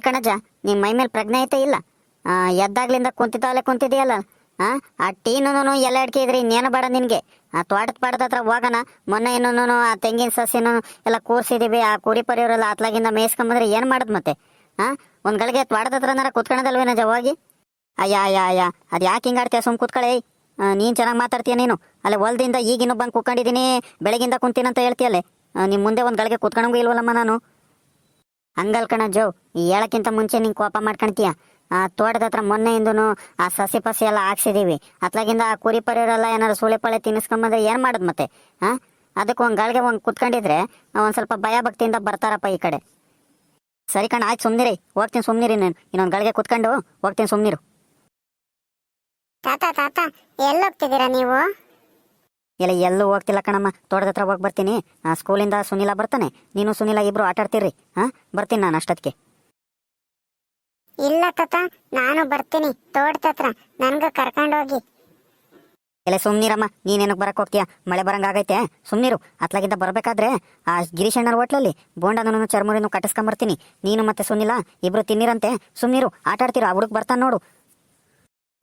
ಕಣಜ, ನಿಮ್ ಮೈ ಮೇಲೆ ಪ್ರಜ್ಞೆ ಐತೆ ಇಲ್ಲ ಎದ್ದಾಗ್ಲಿಂದ ಕುಂತಿದ್ದಾಲೆ ಕುಂತಿದೆಯಲ್ಲ ಆ ಆ ಎಲ್ಲ ಇದ್ರಿ, ಇನ್ನೇನು ಬೇಡ ನಿನಗೆ. ಆ, ತೋಟದ ಪಾಡದ ಹತ್ರ ಹೋಗೋಣ. ಮೊನ್ನೆ ಇನ್ನೂ ಆ ತೆಂಗಿನ ಸಸಿನೂ ಎಲ್ಲ ಕೂರ್ಸಿದೀವಿ. ಆ ಕುರಿ ಪರಿಯವರೆಲ್ಲ ಅತ್ಲಾಗಿಂದ ಮೇಯ್ಸ್ಕೊಂಬಂದ್ರೆ ಏನು ಮಾಡೋದು ಮತ್ತೆ? ಆ, ಒಂದು ಗಳಿಗೆ ತ್ವಾಟದ ಹತ್ರನಾರ ಕುತ್ಕೊಳ್ಳೋದಲ್ವೇನಜ ಹೋಗಿ? ಅಯ್ಯ ಅಯ್ಯ ಅಯ್ಯ, ಅದು ಯಾಕೆ ಹಿಂಗಾಡ್ತೀಯ ಸುಮ್ ಕೂತ್ಕೊಳ್ಳಿ ನೀನು ಚೆನ್ನಾಗಿ ಮಾತಾಡ್ತೀಯ ನೀನು? ಅಲ್ಲೇ ಹೊಲದಿಂದ ಈಗಿನ್ನೂ ಬಂದು ಕುತ್ಕೊಂಡಿದ್ದೀನಿ, ಬೆಳಗಿಂದ ಕುಂತೀನಂತ ಹೇಳ್ತೀಯಲ್ಲೇ? ನಿಮ್ಮ ಮುಂದೆ ಒಂದು ಗಳಿಗೆ ಕುತ್ಕೊಂಡಂಗೂ ಇಲ್ವಲ್ಲಮ್ಮ ನಾನು? ಹಂಗಲ್ ಕಣ ಜೋ ಹೇಳಕ್ಕಿಂತ ಮುಂಚೆ ನಿಂಗೆ ಕೋಪ ಮಾಡ್ಕೊಂತೀಯ ಆ ತೋಟದ ಹತ್ರ ಮೊನ್ನೆಯಿಂದನು ಆ ಸಸಿ ಪಸಿ ಎಲ್ಲ ಹಾಕ್ಸಿದೀವಿ. ಅತ್ಲಾಗಿಂದ ಆ ಕುರಿ ಪರಿಯವರೆಲ್ಲ ಏನಾರು ಸುಳೆ ಪಳೆ ತಿನ್ನಿಸ್ಕೊಂಬಂದ್ರೆ ಏನು ಮಾಡೋದು ಮತ್ತೆ ಹಾ ಅದಕ್ಕೆ ಒಂದು ಗಾಳಿಗೆ ಒಂದು ಕುತ್ಕೊಂಡಿದ್ರೆ ಒಂದು ಸ್ವಲ್ಪ ಭಯ ಭಕ್ತಿಯಿಂದ ಬರ್ತಾರಪ್ಪ ಈ ಕಡೆ. ಸರಿ ಕಣ, ಆಯ್ತು ಸುಮ್ನಿರಿ. ಹೋಗ್ತೀನಿ ಸುಮ್ನಿರಿ ನಾನು. ಇನ್ನೊಂದು ಗಳಿಗೆ ಕುತ್ಕೊಂಡು ಹೋಗ್ತೀನಿ ಸುಮ್ನಿರು. ತಾತ ತಾತ, ಎಲ್ಲೋಗ್ತಿದ್ದೀರಾ ನೀವು? ಇಲ್ಲ ಎಲ್ಲೂ ಹೋಗ್ತಿಲ್ಲ ಕಣಮ್ಮ. ತೋಟದ ಹತ್ರ ಹೋಗಿ ಬರ್ತೀನಿ. ಆ, ಸ್ಕೂಲಿಂದ ಸುನಿಲ ಬರ್ತಾನೆ. ನೀನು ಸುನಿಲ ಇಬ್ರು ಆಟ ಆಡ್ತೀರಿ. ಹಾ ಬರ್ತೀನಿ ನಾನು ಅಷ್ಟೊತ್ತಿಗೆ. ಇಲ್ಲ ತಾತ ನಾನು ಬರ್ತೀನಿ. ತೋಟದ ಹತ್ರ. ನನ್ಗ ಕರ್ಕೊಂಡೋಗಿ ಇಲ್ಲ ಸುಮ್ನಿರಮ್ಮ ನೀನೇನಕ್ಕೆ ಬರಕ್ ಹೋಗ್ತೀಯ? ಮಳೆ ಬರಂಗಾಗೈತೆ ಸುಮ್ನಿರು. ಅತ್ಲಾಗಿಂದ ಬರ್ಬೇಕಾದ್ರೆ ಆ ಗಿರೀಶಣ್ಣರ ಹೋಟ್ಲಲ್ಲಿ ಬೋಂಡನೂ ಚರ್ಮುರಿನೂ ಕಟ್ಟಿಸ್ಕೊಂಬರ್ತೀನಿ. ನೀನು ಮತ್ತೆ ಸುನಿಲ ಇಬ್ರು ತಿನ್ನಿರಂತೆ. ಸುಮ್ನಿರು. ಆಟ ಆಡ್ತೀರ? ಆ ಹುಡುಗ ಬರ್ತಾನೆ ನೋಡು.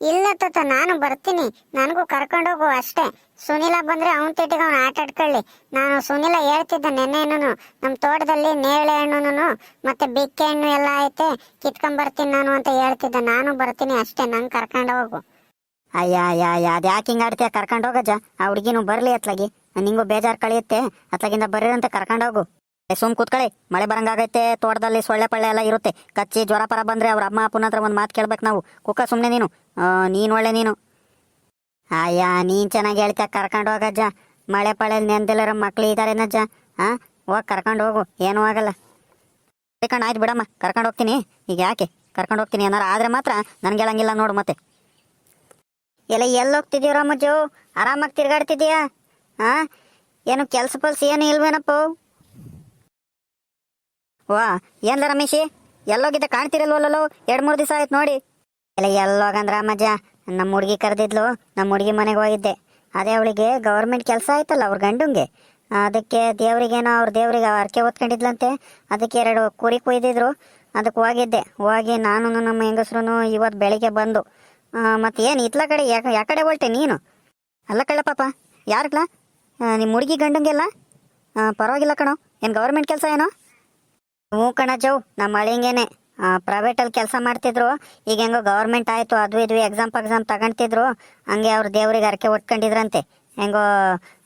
ಇಲ್ಲ ತಾತ, ನಾನು ಬರ್ತೀನಿ. ನನಗೂ ಕರ್ಕೊಂಡೋಗು ಅಷ್ಟೇ. ಸುನಿಲ ಬಂದ್ರೆ ಅವನ ತಿಟ್ಟಿಗೆ ಅವನು ಆಟ ಆಡ್ಕೊಳ್ಳಿ. ನಾನು ಸುನಿಲ ಹೇಳ್ತಿದ್ದೆ ನೆನ್ನೆನೂ ನಮ್ಮ ತೋಟದಲ್ಲಿ ನೇರಳೆ ಹಣ್ಣುನು ಮತ್ತೆ ಬಿಕ್ಕೆ ಹಣ್ಣು ಎಲ್ಲ ಐತೆ ಕಿತ್ಕೊಂಡ್ ನಾನು ಅಂತ ಹೇಳ್ತಿದ್ದೆ. ನಾನು ಬರ್ತೀನಿ ಅಷ್ಟೇ, ನಂಗೆ ಕರ್ಕೊಂಡು ಹೋಗು. ಅಯ್ಯ ಅಯ್ಯ ಅಯ್ಯ ಅದು ಯಾಕೆ ಹಿಂಗೆ ಆಡ್ತೀಯ? ಕರ್ಕೊಂಡು ಹೋಗಜ್ಜ ಆ ಹುಡುಗಿನೂ ಬರಲಿ ಅತ್ಲಾಗಿ. ನಿಂಗೂ ಬೇಜಾರು ಕಳಿಯುತ್ತೆ. ಅತ್ಲಾಗಿಂದ ಬರೀರಂತ ಕರ್ಕೊಂಡು ಏ ಸುಮ್ ಕೂತ್ಕೊಳ್ಳಿ ಮಳೆ ಬರಂಗಾಗೈತೆ, ತೋಟದಲ್ಲಿ ಸೊಳ್ಳೆ ಪಳ್ಳೆ ಎಲ್ಲ ಇರುತ್ತೆ. ಕಚ್ಚಿ ಜ್ವರ ಪರ ಬಂದ್ರೆ ಅವ್ರ ಅಮ್ಮ ಅಪ್ಪನ ಹತ್ರ ಒಂದು ಮಾತು ಕೇಳ್ಬೇಕು ನಾವು. ಕುಕ್ಕ ಸುಮ್ಮನೆ ನೀನು. ನೀನ್ ಒಳ್ಳೆ ನೀನು. ಅಯ್ಯ, ನೀನ್ ಚೆನ್ನಾಗಿ ಹೇಳ್ತಾ ಕರ್ಕೊಂಡು ಹೋಗಜ್ಜ ಮಳೆ ಪಳೆಯಲ್ಲಿ ನೆಂದಿಲ್ಲರ ಮಕ್ಳು ಇದಾರೇನಜ್ಜ ಹಾ ಹೋಗಿ ಕರ್ಕೊಂಡು ಹೋಗು. ಏನೂ ಆಗಲ್ಲ. ಕರ್ಕೊಂಡು ಆಯ್ತು ಬಿಡಮ್ಮ. ಕರ್ಕೊಂಡು ಹೋಗ್ತೀನಿ. ಈಗ ಯಾಕೆ? ಕರ್ಕೊಂಡು ಹೋಗ್ತೀನಿ ಏನಾರ ಆದ್ರೆ ಮಾತ್ರ ನನ್ಗೆ ಹೇಳಂಗಿಲ್ಲ ನೋಡು ಮತ್ತೆ. ಎಲ್ಲ ಎಲ್ಲಿ ಹೋಗ್ತಿದೀಯ ರಾಮಜ್ಜು? ಆರಾಮಾಗಿ ತಿರ್ಗಾಡ್ತಿದೀಯಾ? ಹಾ ಏನು ಕೆಲ್ಸ ಪಲ್ಸ ಏನು ಇಲ್ವೇನಪ್ಪ? ವಾ, ಏನ್ಲ ರಮೇಶಿ? ಎಲ್ಲೋಗಿದ್ದ ಕಾಣ್ತಿರಲ್ವಲ್ಲೋ ಎರಡು ಮೂರು ದಿವಸ ಆಯ್ತು ನೋಡಿ. ಎಲ್ಲ ಎಲ್ಲೋಗಂದ್ರ ಮಜ್ಜ ನಮ್ಮ ಹುಡುಗಿ ಕರೆದಿದ್ಲು ನಮ್ಮ ಹುಡುಗಿ ಮನೆಗೆ ಹೋಗಿದ್ದೆ. ಅದೇ ಅವಳಿಗೆ ಗೌರ್ಮೆಂಟ್ ಕೆಲಸ ಆಯ್ತಲ್ಲ ಅವ್ರ ಗಂಡಂಗೆ. ಅದಕ್ಕೆ ದೇವ್ರಿಗೇನೋ ಅವ್ರ ದೇವ್ರಿಗೆ ಅರ್ಕೆ ಓದ್ಕೊಂಡಿದ್ಲಂತೆ ಅದಕ್ಕೆ ಎರಡು ಕುರಿ ಕುಯ್ದಿದ್ರು. ಅದಕ್ಕೆ ಹೋಗಿದ್ದೆ. ಹೋಗಿ ನಾನು ನಮ್ಮ ಹೆಂಗಸ್ರು ಇವತ್ತು ಬೆಳಿಗ್ಗೆ ಬಂದು. ಮತ್ತೆ ಏನು ಇತ್ಲ ಕಡೆ? ಯಾಕ ಯಾ ಕಡೆ ಹೊಲ್ಟೆ ನೀನು? ಅಲ್ಲ ಕಳ್ಳ ಪಾಪ. ಯಾರಲ್ಲ ನಿಮ್ಮ ಹುಡುಗಿ ಗಂಡಂಗೆಲ್ಲ? ಪರವಾಗಿಲ್ಲ ಕಣೋ. ಏನು ಗೌರ್ಮೆಂಟ್ ಕೆಲಸ ಏನೋ? ಹ್ಞೂ ಕಣ ಜೌ ನಮ್ಮ ಅಳಿಂಗೇನೆ. ಪ್ರೈವೇಟಲ್ಲಿ ಕೆಲಸ ಮಾಡ್ತಿದ್ರು. ಈಗ ಹೆಂಗೋ ಗೌರ್ಮೆಂಟ್ ಆಯಿತು ಅದು ಇದು ಎಕ್ಸಾಮ್ ಎಕ್ಸಾಮ್ ತಗೊಂತಿದ್ರು ಹಂಗೆ ಅವ್ರು ದೇವ್ರಿಗೆ ಅರಕೆ ಒಟ್ಕೊಂಡಿದ್ರಂತೆ ಹೆಂಗೋ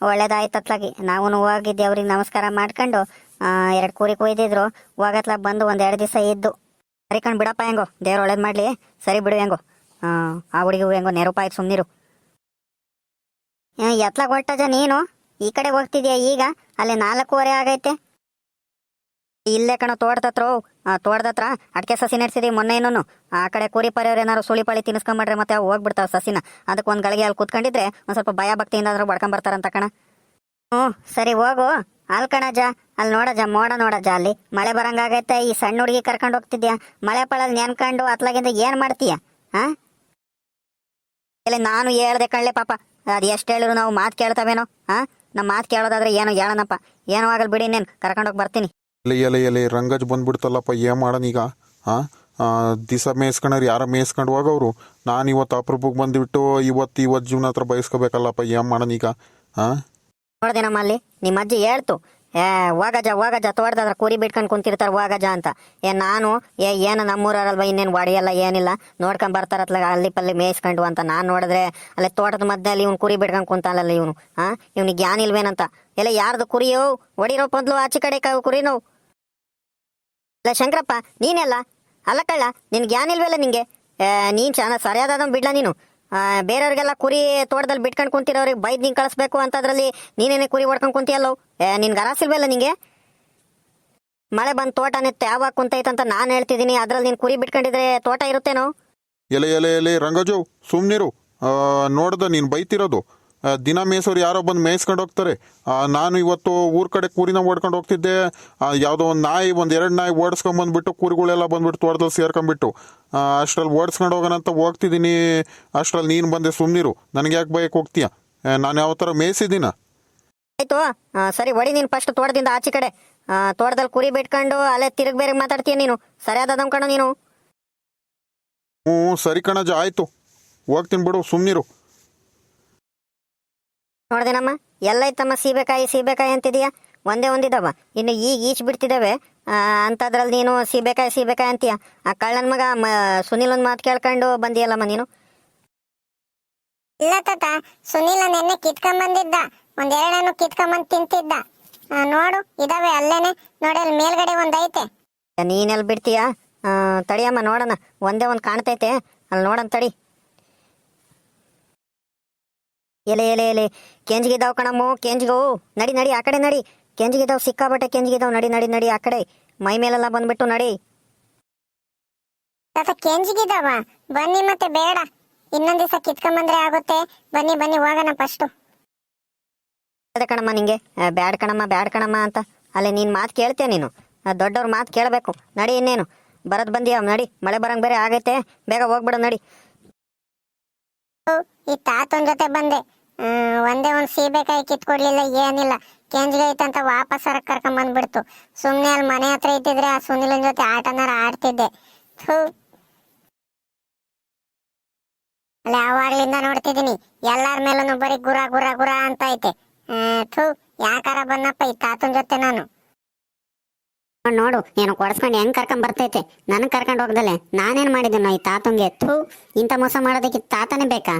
ಒಳ್ಳೇದಾಯ್ತು ಅತ್ಲಾಗಿ. ನಾವು ಹೋಗಿ ದೇವ್ರಿಗೆ ನಮಸ್ಕಾರ ಮಾಡ್ಕೊಂಡು ಎರಡು ಕೂರಿ ಕೊಯ್ದಿದ್ರು. ಹೋಗತ್ಲಾಗ ಬಂದು ಒಂದು ಎರಡು ದಿವಸ ಇದ್ದು. ಸರಿ ಕಣ್ ಬಿಡಪ್ಪ ಹೆಂಗೋ ದೇವ್ರ ಒಳ್ಳೇದು ಮಾಡಲಿ. ಸರಿ ಬಿಡು ಹೆಂಗೋ. ಆ, ಹುಡುಗಿಗೂ ಹೆಂಗೋ ನೆರಪಾಯ್ತು ಸುಮ್ಮನಿರು ಎತ್ಲಾಗ ಹೊಟ್ಟಜ ನೀನು? ಈ ಕಡೆ ಹೋಗ್ತಿದ್ಯಾ ಈಗ? ಅಲ್ಲಿ ನಾಲ್ಕೂವರೆ ಆಗೈತೆ. ಇಲ್ಲೇ ಕಣ ತೋಟದತ್ರ ತೋಟದತ್ರ ಅಡಿಕೆ ಸಸಿ ನೆಡ್ಸಿದೀವಿ ಮೊನ್ನೆ ಇನ್ನೂ ಆ ಕಡೆ ಕುರಿ ಪರಿಯವ್ರು ಏನಾರು ಸುಳಿ ಪಳಿ ತಿನ್ಸ್ಕೊಂಬಿಟ್ರೆ ಮತ್ತೆ ಹೋಗ್ಬಿಡ್ತಾವ ಸಸಿನ. ಅದಕ್ಕೆ ಒಂದು ಗಳಿಗೆ ಅಲ್ಲಿ ಕುತ್ಕೊಂಡಿದ್ರೆ ಒಂದು ಸ್ವಲ್ಪ ಭಯ ಭಕ್ತಿಯಿಂದ ಆದ್ರೂ ಬಡ್ಕೊಂಬರ್ತಾರಂತ ಕಣ. ಹ್ಞೂ, ಸರಿ ಹೋಗು. ಅಲ್ಲಿ ಕಣಜ ಅಲ್ಲಿ ನೋಡಜ ಮೋಡ ನೋಡಜ ಅಲ್ಲಿ. ಮಳೆ ಬರಂಗಾಗೈತೆ ಈ ಸಣ್ಣ ಹುಡುಗಿ ಕರ್ಕೊಂಡು ಹೋಗ್ತಿದ್ಯಾ? ಮಳೆ ಪಳಲ್ಲಿ ನೆನ್ಕೊಂಡು ಅತ್ಲಾಗಿಂದ ಏನು ಮಾಡ್ತೀಯ? ಹಾ? ಇಲ್ಲ ನಾನು ಹೇಳ್ದೆ ಕಳ್ಳೆ ಪಾಪ. ಅದು ಎಷ್ಟು ಹೇಳಿದ್ರು ನಾವು ಮಾತು ಕೇಳ್ತಾವೇನೋ, ಹಾ? ನಮ್ಮ ಮಾತು ಕೇಳೋದಾದ್ರೆ ಏನೋ ಹೇಳನಪ್ಪ. ಏನೋ ಆಗಲ್ಲ ಬಿಡಿ ನೇನು ಕರ್ಕೊಂಡೋಗಿ ಬರ್ತೀನಿ. ಎಲೆ ಎಲೆ ಎಲೆ ರಂಗಜ್ ಬಂದ್ಬಿಡ್ತಲ್ಲಪ್ಪ, ಏನು ಮಾಡೋಣ ಈಗ? ಹಾಂ ದಿಸ ಮೇಯಿಸ್ಕೊಂಡ್ರೆ ಯಾರ ಮೇಯಿಸ್ಕೊಂಡು ಹೋಗವ್ರು ನಾನು ಇವತ್ತು ಅಪ್ರೂಪಕ್ಕೆ ಬಂದುಬಿಟ್ಟು ಇವತ್ತು ಇವತ್ತು ಜೀವನ ಹತ್ರ ಬಯಸ್ಕೋಬೇಕಲ್ಲಪ್ಪ, ಏನು ಮಾಡೋಣ ಈಗ? ಹಾಂ ನೋಡ್ದೆ ನಮ್ಮ ಅಲ್ಲಿ, ನಿಮ್ಮ ಅಜ್ಜಿ ಹೇಳ್ತು. ಏ, ವಾಗಜ ಹೋಗಜ ತೋಟದಾದ್ರ ಕುರಿ ಬಿಟ್ಕೊಂಡು ಕುಂತಿರ್ತಾರೆ ಹೋಗಜ ಅಂತ. ಏ, ನಾನು, ಏ, ಏನು ನಮ್ಮೂರಲ್ವ ಇನ್ನೇನು ಒಡೆಯಲ್ಲ ಏನಿಲ್ಲ. ನೋಡ್ಕೊಂಡು ಬರ್ತಾರತ್ಲ ಅಲ್ಲಿ ಪಲ್ಲಿ ಮೇಯಿಸ್ಕೊಂಡು ಅಂತ ನಾನು ನೋಡಿದ್ರೆ, ಅಲ್ಲಿ ತೋಟದ ಮಧ್ಯದಲ್ಲಿ ಇವ್ನು ಕುರಿ ಬಿಟ್ಕೊಂಡು ಕುಂತಾನಲ್ಲ ಇವನು. ಹಾ ಇವ್ನಿಗೆ ಇಲ್ವೇನಂತ? ಎಲ್ಲ ಯಾರ್ದು ಕುರಿಯೋ ಹೊಡಿರೋ ಮೊದ್ಲು ಆಚೆ ಕಡೆ ಕುರಿನೋ. ಅಲ್ಲ ಶಂಕರಪ್ಪ, ನೀನೆಲ್ಲ? ಅಲ್ಲ ಕಳ್ಳ, ನಿನ್ ಜ್ಞಾನ ಇಲ್ವಲ್ಲ ನಿಂಗೆ? ನೀನ್ ಚಾನ ಸರಿಯಾದ ಬಿಡ್ಲ ನೀನು? ಬೇರೆಯವ್ರಿಗೆಲ್ಲ ಕುರಿ ತೋಟದಲ್ಲಿ ಬಿಟ್ಕೊಂಡು ಕುಂತಿರೋರಿಗೆ ಬೈದ್ ನಿಂಗೆ ಕಳಿಸ್ಬೇಕು ಅಂತ ಅದ್ರಲ್ಲಿ ನೀನೇನೆ ಕುರಿ ಹೊಡ್ಕೊಂಡು ಕುಂತಿಯಲ್ಲೋ ನಿನ್ಗೆ ಅರಾಸಿಲ್ವಲ್ಲ ನಿಂಗೆ? ಮಳೆ ಬಂದು ತೋಟ ನೆತ್ತೆ ಯಾವಾಗ ಕುಂತೈತಂತ ನಾನು ಹೇಳ್ತಿದ್ದೀನಿ ಅದ್ರಲ್ಲಿ ನೀನು ಕುರಿ ಬಿಟ್ಕೊಂಡಿದ್ರೆ ತೋಟ ಇರುತ್ತೇನೋ? ಎಲೆ ಎಲೆ ಎಲೆ, ರಂಗಜು ಸುಮ್ಮನಿರು ನೋಡ್ದ ನೀನು ಬೈತಿರೋದು. ದಿನ ಮೇಯ್ಸೋರು ಯಾರೋ ಬಂದು ಮೇಯಿಸ್ಕೊಂಡು ಹೋಗ್ತಾರೆ. ನಾನು ಇವತ್ತು ಊರ ಕಡೆ ಕೂರಿನ ಓಡ್ಕೊಂಡು ಹೋಗ್ತಿದ್ದೆ. ಯಾವುದೋ ಒಂದು ನಾಯಿ ಒಂದು ಎರಡು ನಾಯಿ ಓಡಿಸ್ಕೊಂಬಂದ್ಬಿಟ್ಟು ಕುರಿಗಳೆಲ್ಲ ಬಂದ್ಬಿಟ್ಟು ತೋಟದಲ್ಲಿ ಸೇರ್ಕೊಂಡ್ಬಿಟ್ಟು. ಅಷ್ಟ್ರಲ್ಲಿ ಓಡಿಸ್ಕೊಂಡು ಹೋಗೋಣ ಅಂತ ಹೋಗ್ತಿದ್ದೀನಿ. ಅಷ್ಟ್ರಲ್ಲಿ ನೀನು ಬಂದೆ ಸುಮ್ಮನಿರು ನನಗೆ ಯಾಕೆ ಬಯಕ್ಕೆ ಹೋಗ್ತೀಯ? ನಾನು ಯಾವ ಥರ ಮೇಯಿಸಿದ್ದೀನ? ಆಯ್ತು. ಸರಿ ಹೊಡಿ ನೀನು ಫಸ್ಟ್ ತೋಟದಿಂದ ಆಚೆ ಕಡೆ. ತೋಟದಲ್ಲಿ ಕುರಿ ಬಿಟ್ಕೊಂಡು ಅಲ್ಲೇ ತಿರುಗಿ ಬೇರೆ ಮಾತಾಡ್ತೀಯ ನೀನು? ಸರಿಯಾದ ಕಣ ನೀನು. ಹ್ಞೂ ಸರಿ ಕಣಜ ಆಯಿತು. ಹೋಗ್ತೀನಿ ಬಿಡು ಸುಮ್ಮನಿರು ನೋಡ್ದೇನಮ್ಮ ಎಲ್ಲ ಇತ್ತಮ್ಮ ಸೀಬೆಕಾಯಿ ಸೀಬೆಕಾಯಿ ಅಂತಿದೀಯಾ? ಒಂದೇ ಒಂದಿದಾವ ಇನ್ನು ಈಗ ಈಚ್ ಬಿಡ್ತಿದ್ದಾವೆ ಅಂತದ್ರಲ್ಲಿ ಅಂಥದ್ರಲ್ಲಿ ನೀನು ಸೀಬೆಕಾಯಿ ಸೀಬೆಕಾಯಿ ಅಂತೀಯ. ಆ ಕಳ್ಳನ ಮಗ ಮ ಸುನಿಲ್ ಒಂದು ಮಾತು ಕೇಳ್ಕೊಂಡು ಬಂದಿಯಲ್ಲಮ್ಮ ನೀನು? ಇಲ್ಲ ತಾತ ಸುನೀಲ ನೆನ್ನೆ ಕಿತ್ಕೊಂಬಂದಿದ್ದ. ಒಂದ್ ಎರಡನ್ನು ಕಿತ್ಕೊಂಬಂದ್ ತಿಂತಿದ್ದ. ನೋಡು ಇದಾವೆ ಅಲ್ಲೇನೆ. ನೋಡಿ ಅಲ್ಲಿ ಮೇಲ್ಗಡೆ ಒಂದೈತೆ ನೀನೆಲ್ಲಿ ಬಿಡ್ತೀಯಾ? ತಡಿಯಮ್ಮ ನೋಡೋಣ. ಒಂದೇ ಒಂದು ಕಾಣ್ತೈತೆ. ಅಲ್ಲಿ ನೋಡೋಣ ತಡಿ. ಎಲೆ ಎಲೆ ಎಲೆ. ಕೆಂಜ್ಗಿದಾವ್ ಕಣಮ್ಮು ಕೆಂಜಿಗೋ ನಡಿ ನಡಿ ಆ ಕಡೆ ನಡಿ. ಕೆಂಜ್ಗಿದಾವ್ ಸಿಕ್ಕಾಬಟ್ಟೆ ಕೆಂಜ್ಗಿದಾವ್ ನಡಿ ನಡಿ ನಡಿ ಆ ಕಡೆ. ಮೈ ಮೇಲೆಲ್ಲ ಬಂದ್ಬಿಟ್ಟು ನಡಿ. ತಾತ ಕೆಂಜಿಗಿದಾವ ಬನ್ನಿ ಮತ್ತೆ ಬೇಡ. ಇನ್ನೊಂದ್ ದಿವಸ ಕಿತ್ಕೊಂಬಂದ್ರೆ ಆಗುತ್ತೆ. ಬನ್ನಿ ಬನ್ನಿ ಹೋಗೋಣ ಫಸ್ಟು ಅದೇ ಕಣಮ್ಮ ನಿಂಗೆ. ಬೇಡ ಬ್ಯಾಡ್ ಕಣಮ್ಮ ಬ್ಯಾಡ್ ಕಣಮ್ಮ ಅಂತ. ಅಲ್ಲಿ ನೀನ್ ಮಾತು ಕೇಳ್ತೀಯ ನೀನು? ದೊಡ್ಡವ್ರ ಮಾತು ಕೇಳಬೇಕು. ನಡಿ ಇನ್ನೇನು. ಬರದ್ ಬಂದಿಯ? ನಡಿ. ಮಳೆ ಬರಂಗ್ ಬೇರೆ ಆಗೈತೆ. ಬೇಗ ಹೋಗ್ಬಿಡು ನಡಿ. ಈ ತಾತನ್ ಜೊತೆ ಬಂದೆ. ಒಂದೇ ಒಂದ್ ಸೀಬೆಕಾಯಿ ಕಿತ್ಕೊಡ್ಲಿಲ್ಲ, ಏನಿಲ್ಲ. ಕೆಂಜಿಗೆ ಅಂತ ವಾಪಸ್ ಕರ್ಕೊಂಡ್ ಬಂದ್ಬಿಡ್ತು. ಸುಮ್ನೆ ಅಲ್ಲಿ ಮನೆ ಹತ್ರ ಇಟ್ಟಿದ್ರೆ ಆ ಸುನಿಲನ್ ಜೊತೆ ಆಟನಾರ ಆಡ್ತಿದ್ದೆ. ಥೂ. ಅಲ್ಲಿ, ಯಾವಾಗ್ಲಿಂದ ನೋಡ್ತಿದ್ದೀನಿ. ಎಲ್ಲಾರ ಮೇಲೂ ಬರೀ ಗುರ ಗುರ ಗುರ ಅಂತ ಐತೆ. ಥೂ. ಯಾಕಾರ ಬಂದಪ್ಪ ಈ ತಾತನ್ ಜೊತೆ ನಾನು? ನೋಡ್, ಏನು ಕೊಡಿಸ್ಕೊಂಡು ಹೆಂಗ್ ಕರ್ಕೊಂಡ್ ಬರ್ತೈತೆ. ನನಗ್ ಕರ್ಕೊಂಡು ಹೋಗ್ದಲೆ. ನಾನೇನ್ ಮಾಡಿದ್ದೇನೋ ಈ ತಾತಂಗೆ. ಥೂ, ಇಂಥ ಮೋಸ ಮಾಡೋದಕ್ಕೆ ತಾತನೇ ಬೇಕಾ?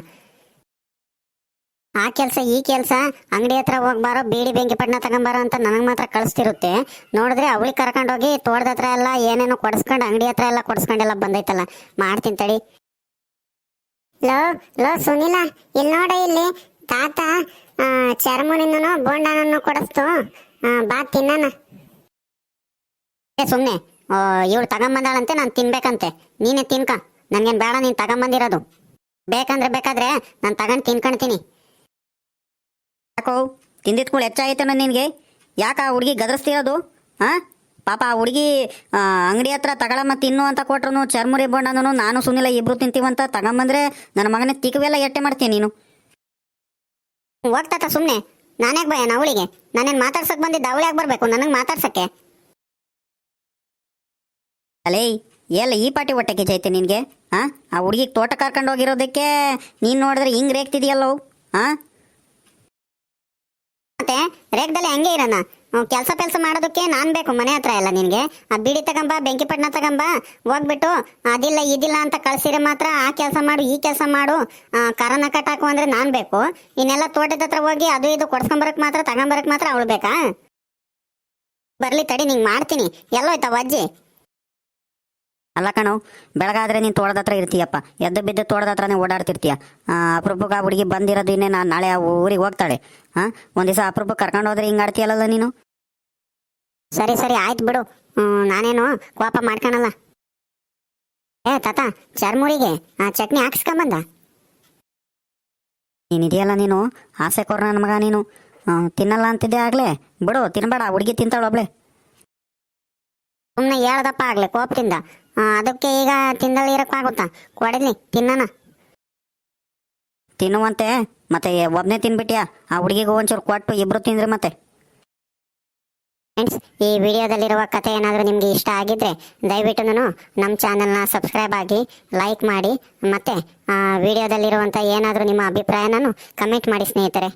ಆ ಕೆಲಸ, ಈ ಕೆಲಸ, ಅಂಗಡಿ ಹತ್ರ ಹೋಗ್ಬಾರೋ, ಬೀಡಿ ಬೆಂಕಿ ಪಟ್ಟಣ ತಗೊಂಬಾರೋ ಅಂತ ನನಗೆ ಮಾತ್ರ ಕಳಿಸ್ತಿರುತ್ತೆ. ನೋಡಿದ್ರೆ ಅವಳಿಗೆ ಕರ್ಕೊಂಡೋಗಿ ತೋಟದ ಹತ್ರ ಎಲ್ಲ ಏನೇನೋ ಕೊಡಿಸ್ಕೊಂಡು, ಅಂಗಡಿ ಹತ್ರ ಎಲ್ಲ ಕೊಡಿಸ್ಕೊಂಡೆಲ್ಲ ಬಂದೈತಲ್ಲ. ಮಾಡ್ತೀನಿ ತಡಿ. ಲೋ ಲೋ, ಸುನಿಲ ಇಲ್ಲಿ ನೋಡ ಇಲ್ಲಿ. ತಾತ ಚರ್ಮನಿಂದನೋ ಬೋಂಡನನ್ನು ಕೊಡಿಸ್ತು. ಬಾ ತಿನ್ನಣ. ಏ ಸುಮ್ಮನೆ ಇವಳು ತಗೊಂಬಂದಾಳಂತೆ, ನಾನು ತಿನ್ಬೇಕಂತೆ. ನೀನೇ ತಿನ್ಕ. ನನಗೇನು ಬೇಡ, ನೀನು ತಗೊಂಬಂದಿರೋದು. ಬೇಕಂದ್ರೆ ಬೇಕಾದ್ರೆ ನಾನು ತಗೊಂಡು ತಿನ್ಕೊಂತೀನಿ ಯಾಕೋ ತಿಂದಿದ್ಕೂಳು ಹೆಚ್ಚಾಗೈತೇನೋ ನಿನಗೆ? ಯಾಕ ಆ ಹುಡುಗಿ ಗದರಿಸ್ತಿರೋದು? ಹಾಂ ಪಾಪ ಆ ಹುಡುಗಿ ಅಂಗಡಿ ಹತ್ರ ತಗೊಳಮ್ಮ ತಿನ್ನು ಅಂತ ಕೊಟ್ರು ಚರ್ಮುರಿ ಬೋಂಡನು ನಾನು ಸುನಿಲ್ಲ ಇಬ್ರು ತಿಂತೀವಂತ ತಗೊಂಬಂದ್ರೆ ನನ್ನ ಮಗನೇ ತಿಕ್ಕವೆಲ್ಲ ಎಟ್ಟೆ ಮಾಡ್ತೀನಿ ನೀನು? ಹೋಗ್ತಾತ ಸುಮ್ಮನೆ ನಾನೇ ಭಯ ಅವಳಿಗೆ. ನಾನೇನು ಮಾತಾಡ್ಸಕ್ ಬಂದಿದ್ದ, ಅವಳು ಬರಬೇಕು? ನನಗೆ ಮಾತಾಡ್ಸಕ್ಕೆ. ಅಲೇ ಎಲ್ಲ ಈ ಪಾಟಿ ಹೊಟ್ಟೆ ಕಿಚ್ಚೈತೆ ನಿನಗೆ? ಹಾಂ ಆ ಹುಡುಗಿಗೆ ತೋಟ ಕರ್ಕೊಂಡು ಹೋಗಿರೋದಕ್ಕೆ ನೀನು ನೋಡಿದ್ರೆ ಹಿಂಗೆ ರೇಗ್ತಿದೆಯಲ್ಲೋ? ಮತ್ತೆ ರೇಗ್ದಲ್ಲಿ ಹಂಗೆ ಇರೋಣ ಕೆಲಸ ಕೆಲಸ ಮಾಡೋದಕ್ಕೆ ನಾನು ಬೇಕು ಮನೆ ಹತ್ರ ಎಲ್ಲ ನಿನಗೆ. ಆ ಬಿಡಿ ತಗೊಂಬ ಬೆಂಕಿ ಪಟ್ಟಣ ತಗೊಂಬ ಹೋಗ್ಬಿಟ್ಟು ಅದಿಲ್ಲ ಇದಿಲ್ಲ ಅಂತ ಕಳ್ಸಿರೆ ಮಾತ್ರ ಆ ಕೆಲಸ ಮಾಡು ಈ ಕೆಲಸ ಮಾಡು. ಆ, ಕಟ್ ಕಟ್ಟಾಕು ಅಂದ್ರೆ ನಾನು ಬೇಕು. ಇನ್ನೆಲ್ಲ ತೋಟದ ಹತ್ರ ಹೋಗಿ ಅದು ಇದು ಕೊಡ್ಸ್ಕೊಂಬರಕ್ ಮಾತ್ರ ತಗೊಂಬರಕ್ಕೆ ಮಾತ್ರ ಅವಳು ಬೇಕಾ? ಬರ್ಲಿ ತಡಿ ನಿಂಗೆ ಮಾಡ್ತೀನಿ. ಎಲ್ಲೋಯ್ತಾವ ಅಜ್ಜಿ ಅಲ್ಲ ಕಣೋ, ಬೆಳಗಾದ್ರೆ ನೀನು ತೋಟದ ಹತ್ರ ಇರ್ತೀಯಪ್ಪ. ಎದ್ದು ಬಿದ್ದು ತೋಟದ ಹತ್ರನೇ ಓಡಾಡ್ತಿರ್ತೀಯ. ಅಪರೂಪಕ್ಕೆ ಆ ಹುಡುಗಿ ಬಂದಿರೋದು ಇನ್ನೇ ನಾನು ನಾಳೆ ಆ ಊರಿಗೆ ಹೋಗ್ತಾಳೆ. ಹಾಂ ಒಂದು ದಿವಸ ಅಪರೂಪಕ್ಕೆ ಕರ್ಕೊಂಡು ಹೋದ್ರೆ ಹಿಂಗೆ ಆಡ್ತೀಯಲ್ಲ ನೀನು? ಸರಿ ಸರಿ, ಆಯ್ತು ಬಿಡು. ನಾನೇನು ಕೋಪ ಮಾಡ್ಕೊಳಲ್ಲ ಏ, ತಾತ, ಚರ್ಮೂರಿಗೆ, ಆ, ಚಟ್ನಿ ಹಾಕ್ಸ್ಕೊಂಬಂದ? ನೀನಿದೆಯಲ್ಲ ನೀನು? ಆಸೆ ಕೊರ ನನ್ನ ಮಗ ನೀನು. ತಿನ್ನಲ್ಲ ಅಂತಿದ್ದೆ ಆಗಲೇ. ಬಿಡು, ತಿನ್ಬೇಡ, ಹುಡುಗಿ ತಿಂತಾಳು ಒಬ್ಳೆ. ಸುಮ್ಮನೆ ಹೇಳ್ದಪ್ಪ ಆಗ್ಲೆ ಕೋಪದಿಂದ. ಅದಕ್ಕೆ ಈಗ ತಿಂದಲ್ಲಿ ಇರೋಕ್ಕಾಗುತ್ತಾ ಕೊಡಿದ್ನಿ ತಿನ್ನಣ. ತಿನ್ನುವಂತೆ ಮತ್ತೆ ಒಬ್ನೇ ತಿನ್ಬಿಟ್ಯಾ? ಆ ಹುಡುಗಿಗೆ ಒಂಚೂರು ಕೊಟ್ಟು ಇಬ್ರು ತಿಂದ್ರಿ ಮತ್ತೆ? ಫ್ರೆಂಡ್ಸ್ ಈ ವಿಡಿಯೋದಲ್ಲಿರುವ ಕಥೆ ಏನಾದರೂ ನಿಮಗೆ ಇಷ್ಟ ಆಗಿದ್ರೆ ದಯವಿಟ್ಟು ನಮ್ಮ ಚಾನಲ್ನ ಸಬ್ಸ್ಕ್ರೈಬ್ ಆಗಿ ಲೈಕ್ ಮಾಡಿ ಮತ್ತೆ ವಿಡಿಯೋದಲ್ಲಿರುವಂಥ ಏನಾದರೂ ನಿಮ್ಮ ಅಭಿಪ್ರಾಯನೂ ಕಮೆಂಟ್ ಮಾಡಿ ಸ್ನೇಹಿತರೆ.